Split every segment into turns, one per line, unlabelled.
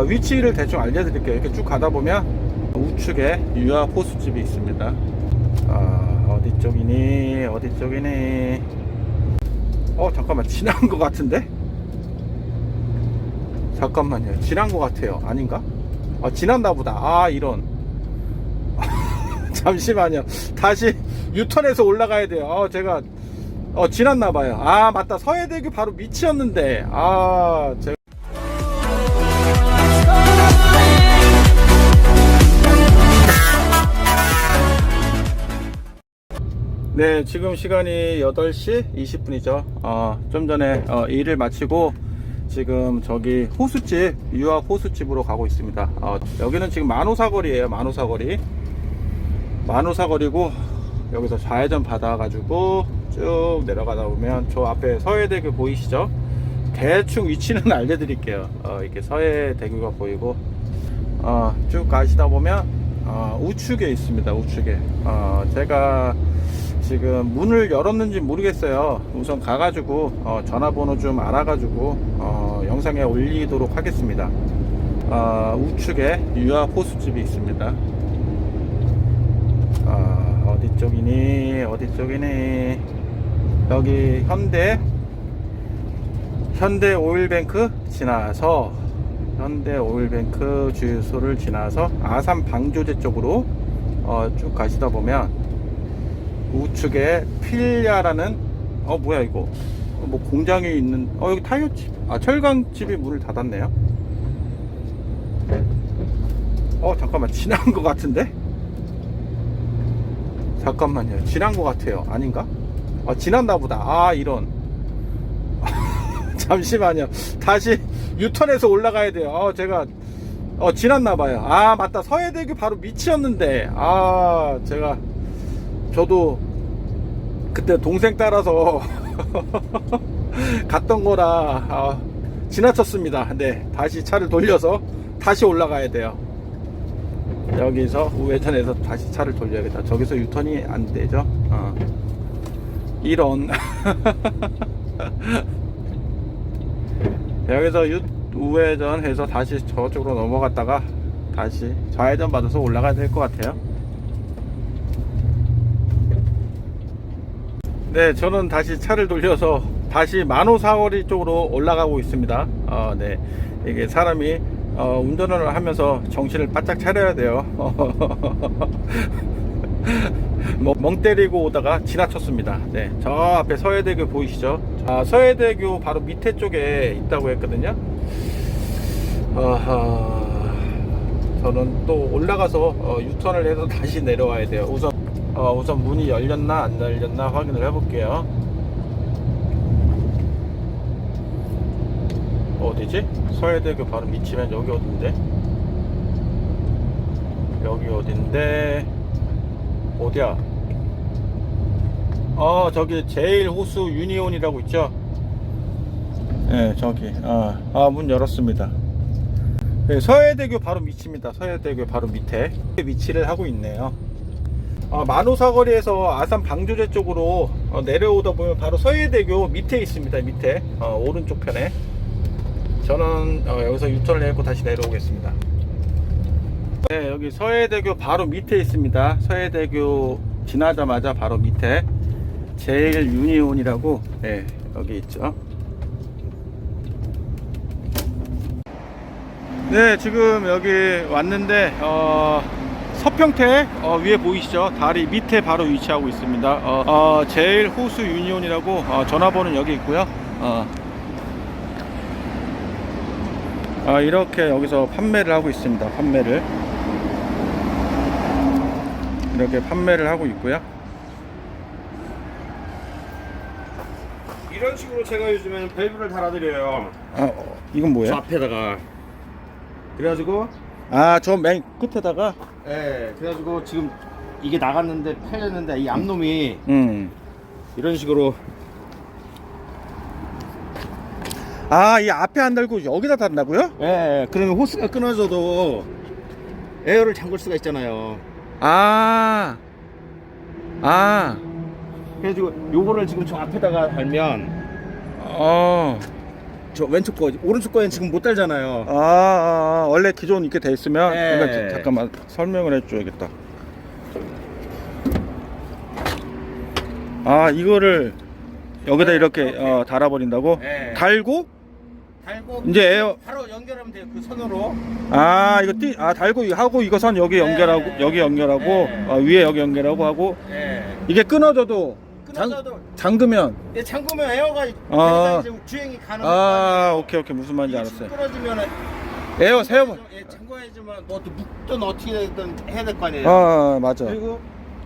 어, 위치를 대충 알려드릴게요. 이렇게 쭉 가다 보면 우측에 유아 호수집이 있습니다. 아, 어디 쪽이니? 어디 쪽이니? 어, 잠깐만. 지난 것 같은데? 잠깐만요. 지난 것 같아요. 아닌가? 아, 지났나 보다. 아, 이런. 잠시만요. 다시 유턴해서 올라가야 돼요. 어, 제가 어, 지났나 봐요. 아, 맞다. 서해대교 바로 밑이었는데. 아, 제가 네, 지금 시간이 8시 20분이죠. 어, 좀 전에 어, 일을 마치고 지금 저기 호수집, 유학 호수집으로 가고 있습니다. 어, 여기는 지금 만호사거리예요. 만호사거리. 만호사거리고 여기서 좌회전 받아가지고 쭉 내려가다 보면 저 앞에 서해대교 보이시죠? 대충 위치는 알려드릴게요. 어, 이렇게 서해대교가 보이고 어, 쭉 가시다 보면 어, 우측에 있습니다. 우측에. 어, 제가 지금 문을 열었는지 모르겠어요. 우선 가가지고 어, 전화번호 좀 알아가지고 어, 영상에 올리도록 하겠습니다. 어, 우측에 유아 호수집이 있습니다. 어, 어디 쪽이니? 어디 쪽이니? 여기 현대 현대 오일뱅크 지나서 현대 오일뱅크 주유소를 지나서 아산 방조제 쪽으로 어, 쭉 가시다 보면 우측에 필야라는 어 뭐야 이거? 어, 뭐 공장이 있는 어 여기 타이어 집 아 철강 집이 문을 닫았네요. 어 잠깐만. 지난 것 같은데? 잠깐만요. 지난 것 같아요. 아닌가? 아 지났나 보다. 아 이런. 잠시만요. 다시 유턴해서 올라가야 돼요 어 제가 어 지났나 봐요 아 맞다 서해대교 바로 밑이었는데 아 제가 저도 그때 동생 따라서 갔던 거라 아, 지나쳤습니다. 근데 다시 차를 돌려서 다시 올라가야 돼요. 여기서 우회전해서 다시 차를 돌려야겠다. 저기서 유턴이 안 되죠. 어. 이런 여기서 유, 우회전 해서 다시 저쪽으로 넘어갔다가 다시 좌회전 받아서 올라가야 될 것 같아요. 네, 저는 다시 차를 돌려서 다시 만호사거리 쪽으로 올라가고 있습니다. 어, 네, 이게 사람이 어, 운전을 하면서 정신을 바짝 차려야 돼요. 뭐, 멍 때리고 오다가 지나쳤습니다. 네, 저 앞에 서해대교 보이시죠? 아, 서해대교 바로 밑에 쪽에 있다고 했거든요. 아하, 저는 또 올라가서 어, 유턴을 해서 다시 내려와야 돼요. 우선 어, 우선 문이 열렸나 안 열렸나 확인을 해볼게요. 어디지? 서해대교 바로 밑이면 여기 어딘데? 여기 어딘데? 어디야? 어 저기 제일 호수 유니온이라고 있죠? 네 저기 아, 아, 문 열었습니다. 네, 서해대교 바로 밑입니다. 서해대교 바로 밑에 위치를 하고 있네요. 어, 만호사거리에서 아산 방조제 쪽으로 어, 내려오다 보면 바로 서해대교 밑에 있습니다. 밑에 어, 오른쪽 편에 저는 어, 여기서 유턴을 해고 다시 내려오겠습니다. 네, 여기 서해대교 바로 밑에 있습니다. 서해대교 지나자마자 바로 밑에 제일 유니온이라고 네, 여기 있죠. 네, 지금 여기 왔는데 어, 서평택 어, 위에 보이시죠? 다리 밑에 바로 위치하고 있습니다. 어, 어, 제일 호수 유니온이라고 어, 전화번호는 여기 있고요. 어. 아, 이렇게 여기서 판매를 하고 있습니다. 판매를 이렇게 판매를 하고 있고요.
이런 식으로 제가 요즘에는 밸브를 달아드려요.
아, 어, 이건
저
뭐예요?
앞에다가. 그래가지고,
아, 저 맨 끝에다가
예, 그래가지고 지금 이게 나갔는데 팔렸는데 이 앞놈이
음.
이런 식으로
아, 이 앞에 안 달고 여기다 달라고요?
예, 예, 그러면 호스가 끊어져도 에어를 잠글 수가 있잖아요.
아. 아.
그래가지고 요거를 지금 저 앞에다가 달면
어.
저 왼쪽 거 오른쪽 거엔 지금 못 달잖아요.
아, 아, 아, 원래 기존 이렇게 돼 있으면
네.
자- 잠깐만 설명을 해 줘야겠다. 아 이거를 여기다
네,
이렇게
이렇게.
어, 달아버린다고?
네.
달고
달고
이제 에어-
바로 연결하면 돼요. 그 선으로.
아 이거 띠, 아 달고 이거 하고 이거 선 여기 연결하고
네.
여기 연결하고
네.
어, 위에 여기 연결하고 하고
예.
이게 끊어져도
끊어져도
잠그면
예, 잠그면 에어가
아.
주행이 가능.
아 오케이 오케이 무슨 말인지 알았어요.
끊어지면
에어 세워.
예, 잠궈야지만 뭐또 묶든 어떻게 되든 해야 될 거 아니에요.
아 맞아.
그리고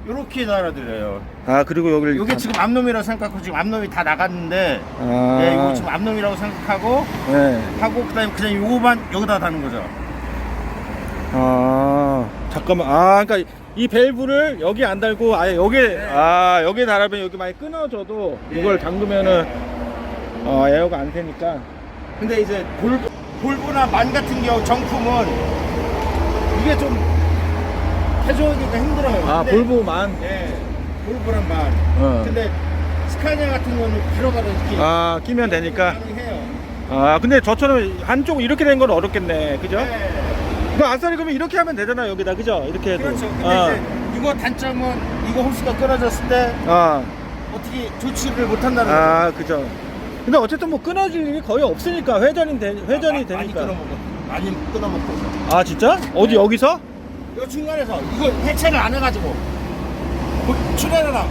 요렇게 달아드려요.
아 그리고 여기를
이게 지금 앞놈이라고 생각하고 지금 앞놈이 다 나갔는데
아,
예, 이거 지금 앞놈이라고 생각하고
네.
하고 그다음에 그냥 요거만 여기다 다는 거죠.
아 잠깐만 아 그러니까 이 밸브를 여기 안 달고 아예 여기 아 여기 달아면 여기 많이 끊어져도
네.
이걸 잠그면은 어 에어가 안 새니까
근데 이제 볼부, 볼부나 만 같은 경우 정품은 이게 좀 해줘야니까 힘들어요.
아
근데-
볼보만
예, 볼부랑 만.
어.
근데 스카니아 같은 거는 바로바로 이렇게
아 끼면 되니까
가능해요.
아 근데 저처럼 한쪽 이렇게 된 건 어렵겠네 그죠?
네.
그 아싸리 그러면 이렇게 하면 되잖아 여기다 그죠? 이렇게 해도
그렇죠. 근데
아,
이제 이거 단점은 이거 호스가 끊어졌을 때
아,
어떻게 조치를 못 한다는 거죠.
아 그죠 근데 어쨌든 뭐 끊어질 일이 거의 없으니까 회전이 되, 회전이
마- 많이
되니까
끊어먹어. 많이 끊어먹고.
아 진짜? 어디
네.
여기서?
이거 중간에서 이거 해체를 안 해가지고 뭐 출혈을 하고.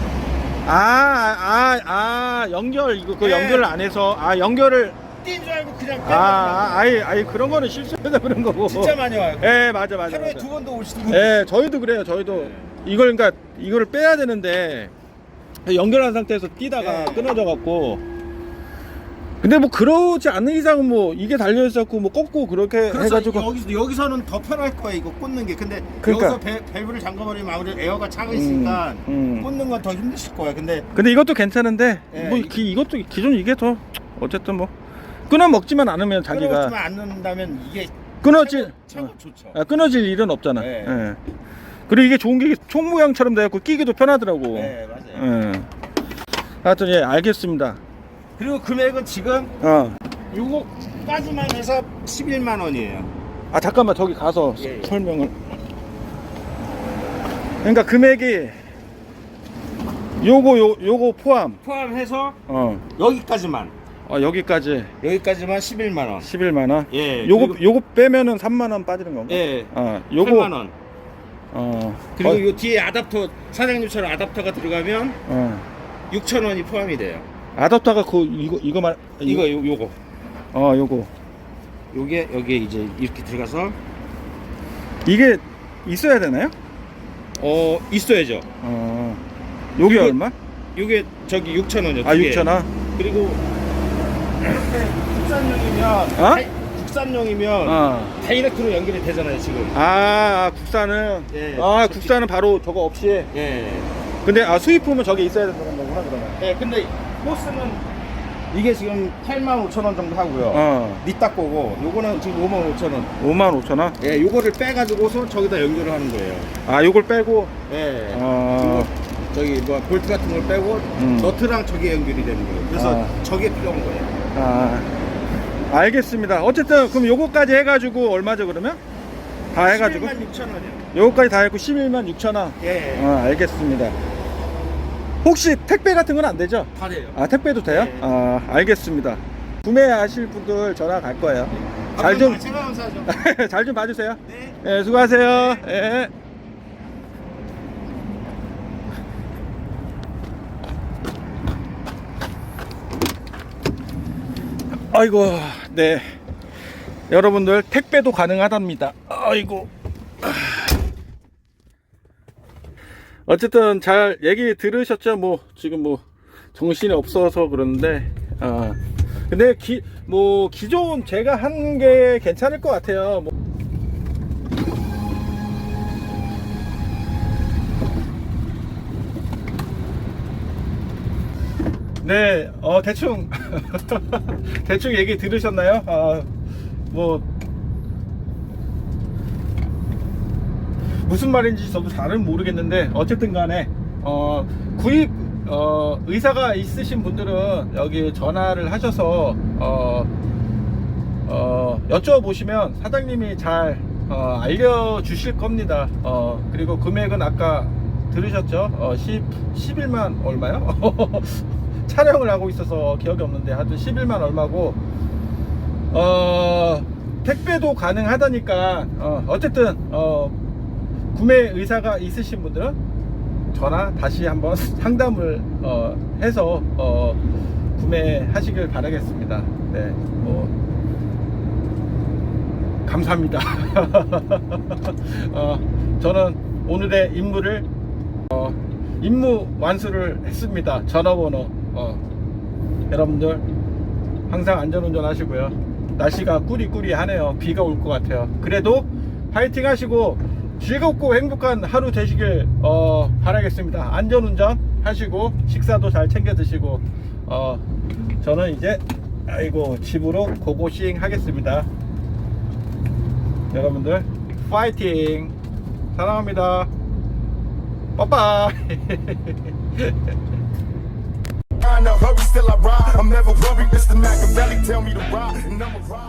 아, 아, 아, 연결, 이거, 그
네.
연결을 안 해서, 아, 연결을,
뛴줄 알고 그냥
아, 아, 아예, 아예 그런 거는 실수해서 그런 거고.
진짜 많이 와요.
예, 맞아, 맞아.
하루에
맞아.
두 번도 올 수도 있고.
예, 저희도 그래요, 저희도. 이걸, 그러니까, 이거를 빼야 되는데, 연결한 상태에서 뛰다가
네.
끊어져 갖고. 근데 뭐, 그러지 않는 이상은 뭐, 이게 달려 있었고, 뭐, 꺾고, 그렇게
그래서
해가지고.
여기서 여기서는 더 편할 거예요 이거 꽂는 게 근데
그러니까.
여기서 배, 밸브를 잠가버리면 아무래도 에어가 차가 있으니까
음, 음.
꽂는 건 더 힘드실 거예요 근데
근데 이것도 괜찮은데,
예,
뭐,
이-
기, 이것도, 기존 이게 더, 어쨌든 뭐, 끊어 먹지만 않으면 자기가.
끊어지만 않는다면 이게
끊어질,
차고 좋죠
아, 끊어질 일은 없잖아.
네.
예. 그리고 이게 좋은 게 총 모양처럼 돼갖고 끼기도 편하더라고.
네 맞아요
예. 하여튼 예 알겠습니다.
그리고 금액은 지금
어.
요거까지만 해서 11만 원이에요
아 잠깐만 저기 가서
예, 예.
설명을. 그러니까 금액이 요거 요 요거 포함.
포함해서
어.
여기까지만
어, 여기까지
여기까지만 11만 원
11만 원.
예,
요거
그리고-
요거 빼면은 3만 원 빠지는 건가?
예
어. 요거
8만 원
어.
그리고
어,
요 뒤에 아답터 사장님처럼 아답터가 들어가면
어.
6천 원이 포함이 돼요
아답터가 그 이거 이거 말
이거 요, 요거
어 요거
요게 여기에 이제 이렇게 들어가서
이게 있어야 되나요?
어 있어야죠
어. 요게
이거-
얼마?
요게 저기 6천 원이요
아 6천 원.
그리고 국산용이면
어?
다이- 국산용이면
어.
다이렉트로 연결이 되잖아요 지금
아, 아, 국산은
예.
아 국산은 바로 저거 없이
예.
근데 아 수입품은 저게 있어야 되는 거구나 그러면
예, 근데 호스는 이게 지금 8만 5천 원 정도 하고요.
어
니딱 거고 요거는 지금 5만 5천 원.
5만 5천 원?
예, 요거를 빼가지고서 저기다 연결을 하는 거예요.
아 요걸 빼고
예.
어
저기 뭐 볼트 같은 걸 빼고
음.
너트랑 저게 연결이 되는 거예요. 그래서
아.
저게 필요한 거예요.
아, 알겠습니다 어쨌든 그럼 요거까지 해가지고 얼마죠 그러면? 다 해가지고
11만 6천 원이요.
요거까지 다 해고 11만 6천 원
예.
어, 알겠습니다 혹시 택배 같은 건 안 되죠?
다 돼요.
아 택배도 돼요?
네.
아 알겠습니다 구매하실 분들 전화 갈 거예요 잘 좀-
아, 제가 감사하죠.
잘좀 봐주세요
네.
예, 수고하세요. 예. 아이고, 네. 여러분들 택배도 가능하답니다. 아이고. 어쨌든 잘 얘기 들으셨죠? 뭐 지금 뭐 정신이 없어서 그러는데 아 근데 기 뭐 기존 제가 한 게 괜찮을 것 같아요. 뭐 네, 어, 대충, 대충 얘기 들으셨나요? 아, 뭐, 무슨 말인지 저도 잘은 모르겠는데, 어쨌든 간에, 어, 구입, 어, 의사가 있으신 분들은 여기 전화를 하셔서, 어, 어, 여쭤보시면 사장님이 잘 어, 알려주실 겁니다. 어, 그리고 금액은 아까 들으셨죠? 어, 10, 11만 얼마요? 촬영을 하고 있어서 기억이 없는데 하여튼 11만 얼마고 어, 택배도 가능하다니까 어, 어쨌든 어, 구매 의사가 있으신 분들은 전화 다시 한번 상담을 어, 해서 어, 구매하시길 바라겠습니다. 네, 뭐 감사합니다. 어, 저는 오늘의 임무를 어, 임무 완수를 했습니다. 전화번호 어, 여러분들 항상 안전운전 하시고요. 날씨가 꾸리꾸리하네요. 비가 올 것 같아요. 그래도 파이팅 하시고 즐겁고 행복한 하루 되시길 어, 바라겠습니다. 안전운전 하시고 식사도 잘 챙겨 드시고 어, 저는 이제 아이고 집으로 고고싱 하겠습니다. 여러분들 파이팅 사랑합니다. 빠빠이.
I'm never worried, it's Machiavelli, tell me to ride, and I'ma ride.